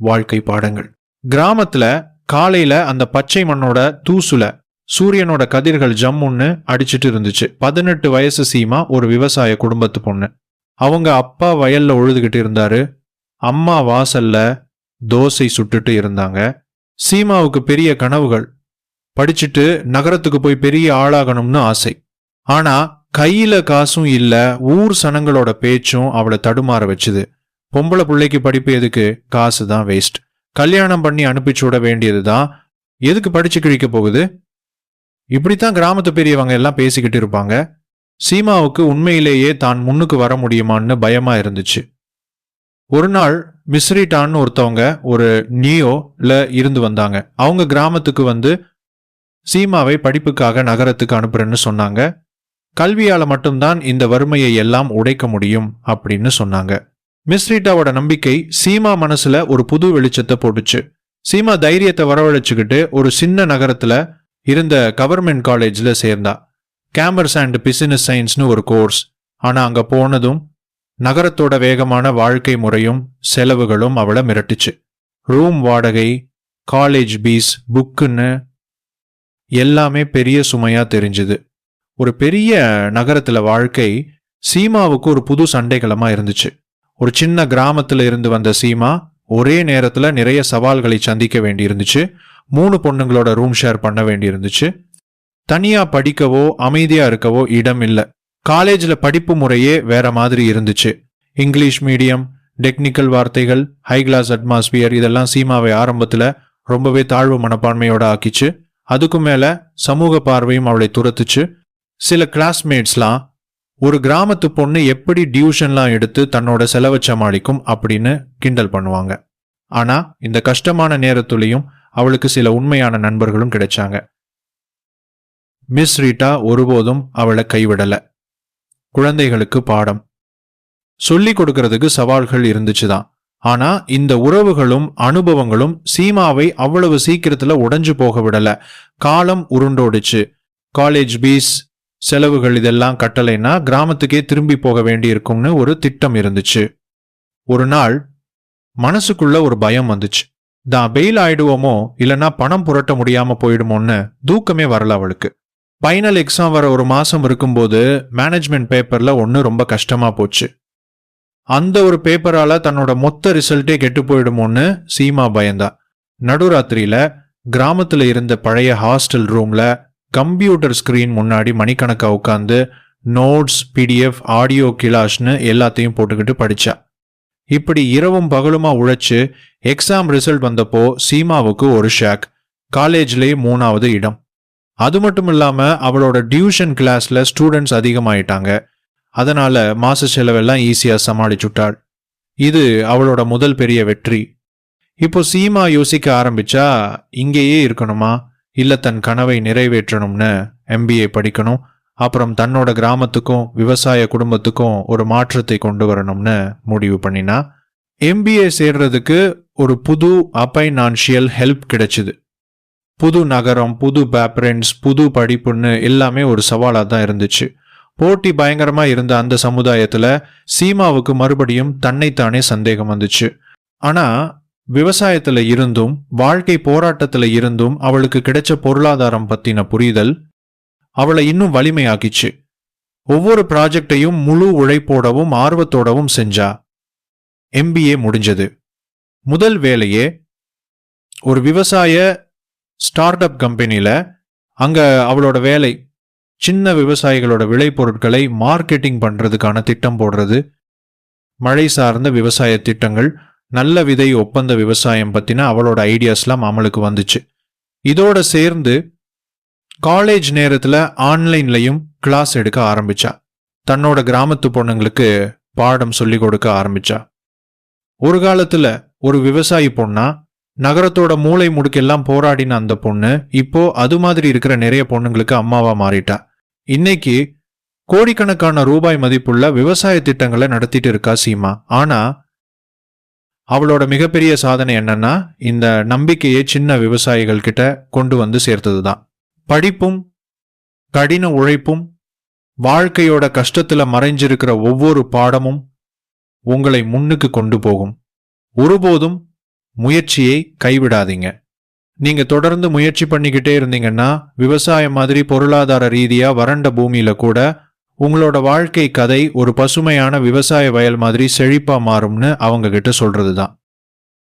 வாழ்க்கை பாடங்கள். கிராமத்துல காலையில அந்த பச்சை மண்ணோட தூசுல சூரியனோட கதிர்கள் ஜம்முன்னு அடிச்சிட்டு இருந்துச்சு. பதினெட்டு வயசு சீமா ஒரு விவசாய குடும்பத்து பொண்ணு. அவங்க அப்பா வயல்ல உழுதுகிட்டு இருந்தாரு. அம்மா வாசல்ல தோசை சுட்டுட்டு இருந்தாங்க. சீமாவுக்கு பெரிய கனவுகள். படிச்சுட்டு நகரத்துக்கு போய் பெரிய ஆளாகணும்னு ஆசை. ஆனா கையில காசும் இல்ல ஊர் சனங்களோட பேச்சும் அவளை தடுமாற வச்சுது. பொம்பளை பிள்ளைக்கு படிப்பு எதுக்கு? காசு தான் வேஸ்ட் கல்யாணம் பண்ணி அனுப்பிச்சு விட வேண்டியதுதான் எதுக்கு படிச்சு கிழிக்க போகுது? இப்படித்தான் கிராமத்து பெரியவங்க எல்லாம் பேசிக்கிட்டு இருப்பாங்க. சீமாவுக்கு உண்மையிலேயே தான் முன்னுக்கு வர முடியுமான்னு பயமா இருந்துச்சு. ஒரு நாள் மிஸ்ரிட்டான்னு ஒருத்தவங்க ஒரு நியோல இருந்து வந்தாங்க. அவங்க கிராமத்துக்கு வந்து சீமாவை படிப்புக்காக நகரத்துக்கு அனுப்புறேன்னு சொன்னாங்க. கல்வியால மட்டும்தான் இந்த வறுமையை எல்லாம் உடைக்க முடியும் அப்படின்னு சொன்னாங்க. மிஸ்ரீட்டாவோட நம்பிக்கை சீமா மனசுல ஒரு புது வெளிச்சத்தை போட்டுச்சு. சீமா தைரியத்தை வரவழைச்சுக்கிட்டு ஒரு சின்ன நகரத்துல இருந்த கவர்மெண்ட் காலேஜ்ல சேர்ந்தா. கேமர்ஸ் அண்ட் பிசினஸ் சயின்ஸ்னு ஒரு கோர்ஸ். ஆனா அங்க போனதும் நகரத்தோட வேகமான வாழ்க்கை முறையும் செலவுகளும் அவளை மிரட்டுச்சு. ரூம் வாடகை காலேஜ் பீஸ் புக்குன்னு எல்லாமே பெரிய சுமையா தெரிஞ்சுது. ஒரு பெரிய நகரத்துல வாழ்க்கை சீமாவுக்கு ஒரு புது சண்டைகளமா இருந்துச்சு. ஒரு சின்ன கிராமத்தில் இருந்து வந்த சீமா ஒரே நேரத்தில் நிறைய சவால்களை சந்திக்க வேண்டி இருந்துச்சு மூணு பொண்ணுங்களோட ரூம் ஷேர் பண்ண வேண்டி இருந்துச்சு படிக்கவோ அமைதியாக இருக்கவோ இடம் இல்லை. காலேஜில் படிப்பு முறையே வேற மாதிரி இருந்துச்சு. இங்கிலீஷ் மீடியம் டெக்னிக்கல் வார்த்தைகள் ஹை கிளாஸ் அட்மாஸ்பியர் இதெல்லாம் சீமாவை ஆரம்பத்தில் ரொம்பவே தாழ்வு மனப்பான்மையோட ஆக்கிச்சு. அதுக்கும் மேலே சமூக பார்வையும் அவளை துரத்துச்சு. சில கிளாஸ்மேட்ஸ்லாம் ஒரு கிராமத்து பொண்ணு எப்படி டியூஷன்லாம் எடுத்து தன்னோட செலவை சமாளிக்கும் அப்படின்னு கிண்டல் பண்ணுவாங்க. ஆனா இந்த கஷ்டமான நேரத்துலையும் அவளுக்கு சில உண்மையான நண்பர்களும் கிடைச்சாங்க. மிஸ் ரீட்டா ஒருபோதும் அவளை கைவிடல. குழந்தைகளுக்கு பாடம். சொல்லி கொடுக்கறதுக்கு சவால்கள் இருந்துச்சுதான். ஆனா இந்த உறவுகளும் அனுபவங்களும் சீமாவை அவ்வளவு சீக்கிரத்துல உடைஞ்சு போக விடல. காலம் உருண்டோடுச்சு. காலேஜ் பீஸ் செலவுகள் இதெல்லாம் கட்டலைன்னா கிராமத்துக்கே திரும்பி போக வேண்டியிருக்கும்னு ஒரு திட்டம் இருந்துச்சு. ஒரு நாள் மனசுக்குள்ள ஒரு பயம் வந்துச்சு. தான் பெயில் ஆயிடுவோமோ? இல்லனா பணம் புரட்ட முடியாம போயிடுமோன்னு தூக்கமே வரல அவளுக்கு. ஃபைனல் எக்ஸாம் வர ஒரு மாசம் இருக்கும்போது மேனேஜ்மெண்ட் பேப்பர்ல ஒன்று ரொம்ப கஷ்டமா போச்சு. அந்த ஒரு பேப்பரால தன்னோட மொத்த ரிசல்ட்டே கெட்டு போயிடுமோன்னு சீமா பயந்தா. நடுராத்திரியில கிராமத்துல இருந்த பழைய ஹாஸ்டல் ரூம்ல கம்ப்யூட்டர் ஸ்க்ரீன் முன்னாடி மணிக்கணக்காக உட்காந்து நோட்ஸ் பிடிஎஃப் ஆடியோ கிளாஷ்னு எல்லாத்தையும் போட்டுக்கிட்டு படித்தா இப்படி இரவும் பகலுமா உழைச்சு எக்ஸாம் ரிசல்ட் வந்தப்போ சீமாவுக்கு ஒரு ஷாக் காலேஜ்லேயே மூணாவது இடம். அது மட்டும் இல்லாமல் அவளோட டியூஷன் கிளாஸில் ஸ்டூடெண்ட்ஸ் அதிகமாயிட்டாங்க. அதனால மாச செலவெல்லாம் ஈஸியாக சமாளிச்சுட்டாள். இது அவளோட முதல் பெரிய வெற்றி. இப்போ சீமா யோசிக்க ஆரம்பிச்சா இங்கேயே இருக்கணுமா? இல்லை தன் கனவை நிறைவேற்றணும்னு எம்பிஏ படிக்கணும். அப்புறம் தன்னோட கிராமத்துக்கும் விவசாய குடும்பத்துக்கும் ஒரு மாற்றத்தை கொண்டு வரணும்னு முடிவு பண்ணினா எம்பிஏ சேர்றதுக்கு ஒரு புது அப்பைனான்ஷியல் ஹெல்ப் கிடைச்சிது. புது நகரம் புது பேப்பரன்ஸ் புது படிப்புன்னு எல்லாமே ஒரு சவாலாக தான் இருந்துச்சு. போட்டி பயங்கரமாக இருந்த அந்த சமுதாயத்தில் சீமாவுக்கு மறுபடியும் தன்னைத்தானே சந்தேகம் வந்துச்சு. ஆனால் விவசாயத்துல இருந்தும் வாழ்க்கை போராட்டத்துல இருந்தும் அவளுக்கு கிடைச்ச பொருளாதாரம் பத்தின புரிதல் அவளை இன்னும் வலிமையாக்கிச்சு. ஒவ்வொரு ப்ராஜெக்டையும் முழு உழைப்போடவும் ஆர்வத்தோடவும் செஞ்சா. எம்பிஏ முடிஞ்சது. முதல் வேலையே ஒரு விவசாய ஸ்டார்ட் அப் கம்பெனியில அங்க அவளோட வேலை சின்ன விவசாயிகளோட விளைபொருட்களை மார்க்கெட்டிங் பண்றதுக்கான திட்டம் போடுறது மழை சார்ந்த விவசாய திட்டங்கள் நல்ல விதை ஒப்பந்த விவசாயம் பற்றின அவளோட ஐடியாஸ்லாம் அமலுக்கு வந்துச்சு. இதோட சேர்ந்து காலேஜ் நேரத்தில் ஆன்லைன்லையும் கிளாஸ் எடுக்க ஆரம்பிச்சா. தன்னோட கிராமத்து பொண்ணுங்களுக்கு பாடம் சொல்லி கொடுக்க ஆரம்பிச்சா. ஒரு காலத்தில் ஒரு விவசாயி பொண்ணா நகரத்தோட மூளை முடுக்கெல்லாம் போராடின அந்த பொண்ணு இப்போ அது மாதிரி இருக்கிற நிறைய பொண்ணுங்களுக்கு அம்மாவா மாறிட்டா. இன்னைக்கு கோடிக்கணக்கான ரூபாய் மதிப்புள்ள விவசாய திட்டங்களை நடத்திட்டு இருக்கா சீமா. ஆனா அவளோட மிகப்பெரிய சாதனை என்னன்னா இந்த நம்பிக்கையை சின்ன விவசாயிகள் கிட்ட கொண்டு வந்து சேர்த்தது தான் படிப்பும் கடின உழைப்பும் வாழ்க்கையோட கஷ்டத்துல மறைஞ்சிருக்கிற ஒவ்வொரு பாடமும் உங்களை முன்னுக்கு கொண்டு போகும். ஒருபோதும் முயற்சியை கைவிடாதீங்க. நீங்க தொடர்ந்து முயற்சி பண்ணிக்கிட்டே இருந்தீங்கன்னா விவசாயம் மாதிரி பொருளாதார ரீதியா வறண்ட பூமியில கூட உங்களோட வாழ்க்கை கதை ஒரு பசுமையான விவசாய வயல் மாதிரி செழிப்பாக மாறும்னு அவங்க கிட்ட சொல்கிறது தான்